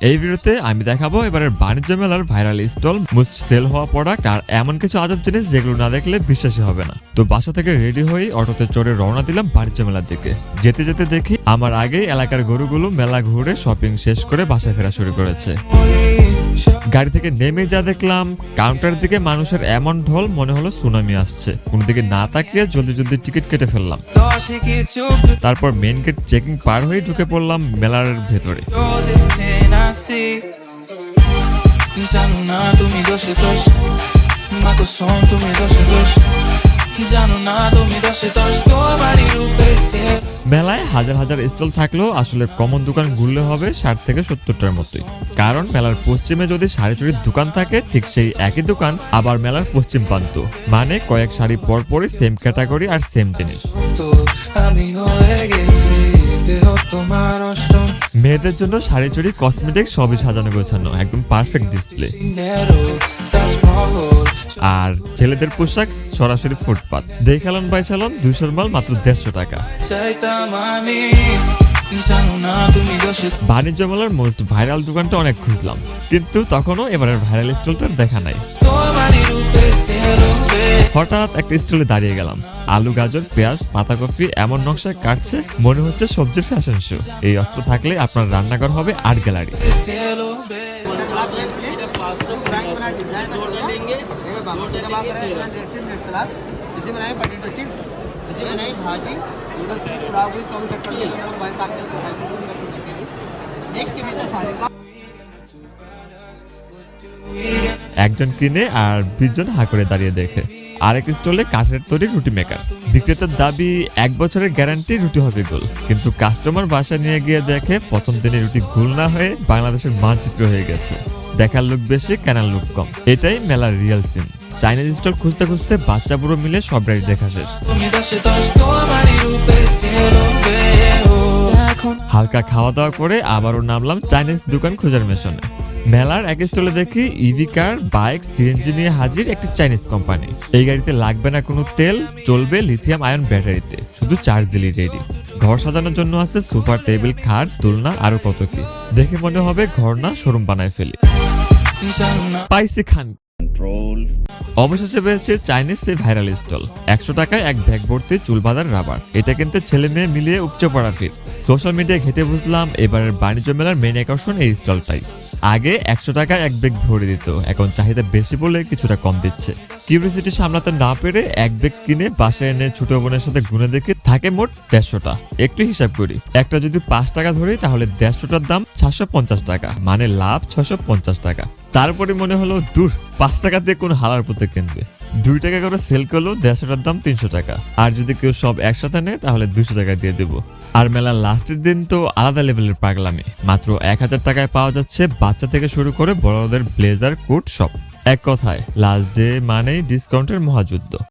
এই ভিডিওতে আমি দেখাবো এবারের বাণিজ্য মেলার ভাইরাল স্টল মোস্ট সেল হওয়া প্রোডাক্ট আর এমন কিছু আজব জিনিস যেগুলো না দেখলে বিশ্বাসই হবে না। তো বাসা থেকে রেডি হয়ে অটোতে চড়ে রওনা দিলাম বাণিজ্য মেলার দিকে। যেতে যেতে দেখি, আমার আগে এলাকার গরুগুলো মেলা ঘুরে শপিং শেষ করে বাসা ফেরা শুরু করেছে। গাড়ি থেকে নেমে যা দেখলাম কাউন্টারের দিকে মানুষের এমন ঢল মনে হলো সুনামি আসছে। কোনো দিকে না তাকিয়ে জলদি জলদি টিকিট কেটে ফেললাম। তারপর মেন গেট চেকিং পার হয়ে ঢুকে পড়লাম মেলার ভেতরে। তুমি দোষে দোষ মাকে শোন তুমি দোষে দোষ। জানো না তুমি তোমারই রূপে মেলায় হাজার হাজার স্টল থাকলেও আসলে কমন দোকান ঘুরলে হবে ষাট থেকে সত্তরটার মতোই। কারণ মেলার পশ্চিমে যদি শাড়ি চুড়ির দোকান থাকে ঠিক সেই একই দোকান আবার মেলার পশ্চিম প্রান্ত। মানে কয়েক শাড়ি পর পরই সেম ক্যাটাগরি আর সেম জিনিস। আমি হয়ে গেছি দেহ তোমার অষ্টম। মেয়েদের জন্য শাড়ি চুড়ি কসমেটিক সবই সাজানো গোছানো একদম পারফেক্ট ডিসপ্লে আর ছেলেদের পোশাক সরাসরি ফুটপাত। দেখালন বাই চালন দুইশোর মাল মাত্র দেড়শো টাকা। বাণিজ্য মেলার মোস্ট ভাইরাল দোকানটা অনেক খুঁজলাম কিন্তু তখনও এবারের ভাইরাল স্টলটার দেখা নাই। হঠাৎ একটা স্টলে দাঁড়িয়ে গেলাম। আলু গাজর পেঁয়াজ পাতাকপি এমন নকশায় কাটছে মনে হচ্ছে সবজির ফ্যাশন শো এই অস্ত্র থাকলে আপনার রান্নাঘর হবে আর্ট গ্যালারি। স্থির হবে इसी बनाए पोटैटो चिप्स इसी बनाई भाजी नूडल्स की पुलाव हुई चौबीस चटपटी नमक भाई साहब के खाई की सुंदर सुंदर के जी एक के भीतर सारे का একজন কিনে আর বিশজন হা করে দাঁড়িয়ে দেখে আরেক স্টলে কাঠের তৈরি রুটি মেকার বিক্রেতার দাবি এক বছরের গ্যারান্টি রুটি হবে গোল কিন্তু কাস্টমার বাসা নিয়ে গিয়ে দেখে প্রথম দিনে রুটি গোল না হয়ে বাংলাদেশের মানচিত্র হয়ে গেছে দেখার লোক বেশি, কেনার লোক কম। এটাই মেলার রিয়েল সিন চাইনিজ স্টল খুঁজতে খুঁজতে বাচ্চা বুড়ো মিলে সব রাইড দেখা শেষ। হালকা খাওয়া দাওয়া করে আবারও নামলাম চাইনিজ দোকান খোঁজার মেশনে। মেলার এক স্টলে দেখি ইভি কার বাইক সিএনজি নিয়ে হাজির একটি চাইনিজ কোম্পানি এই গাড়িতে লাগবে না কোনো তেল, চলবে লিথিয়াম আয়ন ব্যাটারিতে শুধু চার্জ দিলেই রেডি ঘর সাজানোর জন্য আছে সোফা টেবিল খাট, দোলনা, আরও কত কি। দেখে মনে হবে ঘর না শোরুম বানায় ফেলি। জানো না। পাইসি খান অবশেষে পেয়েছে চাইনিজ সেই ভাইরাল স্টল। একশো টাকায় এক ব্যাগ ভর্তি চুল বাঁধার রাবার। এটা কিনতে ছেলে মেয়ে মিলিয়ে উপচে পড়া ফির সোশ্যাল মিডিয়ায় ঘেটে বুঝলাম এবারের বাণিজ্য মেলার মেন আকর্ষণ এই স্টলটাই। আগে একশো টাকায় এক ব্যাগ ভরে দিত। এখন চাহিদা বেশি বলে কিছুটা কম দিচ্ছে। কিউরিয়াসিটি সামলাতে না পেরে এক ব্যাগ কিনে বাসায় এনে ছোট বোনের সাথে গুনে দেখে থাকে মোট দেড়শোটা। একটু হিসাব করি। একটা যদি পাঁচ টাকা ধরি, তাহলে দেড়শোটার দাম সাতশো পঞ্চাশ টাকা মানে লাভ ছশো পঞ্চাশ টাকা। তারপরে মনে হলো, দূর, পাঁচ টাকা দিয়ে কোন হালার পথে কিনবে। দুই টাকা করে সেল করলেও দেড়শোটার দাম তিনশো টাকা। আর যদি কেউ সব একসাথে নেয়, তাহলে দুশো টাকা দিয়ে দেবো। আর মেলার লাস্টের দিন তো আলাদা লেভেলের পাগলামি। মাত্র এক হাজার টাকায় পাওয়া যাচ্ছে বাচ্চা থেকে শুরু করে বড়দের ব্লেজার, কোট, সব। এক কথায়, লাস্ট ডে মানেই ডিসকাউন্টের মহাযুদ্ধ।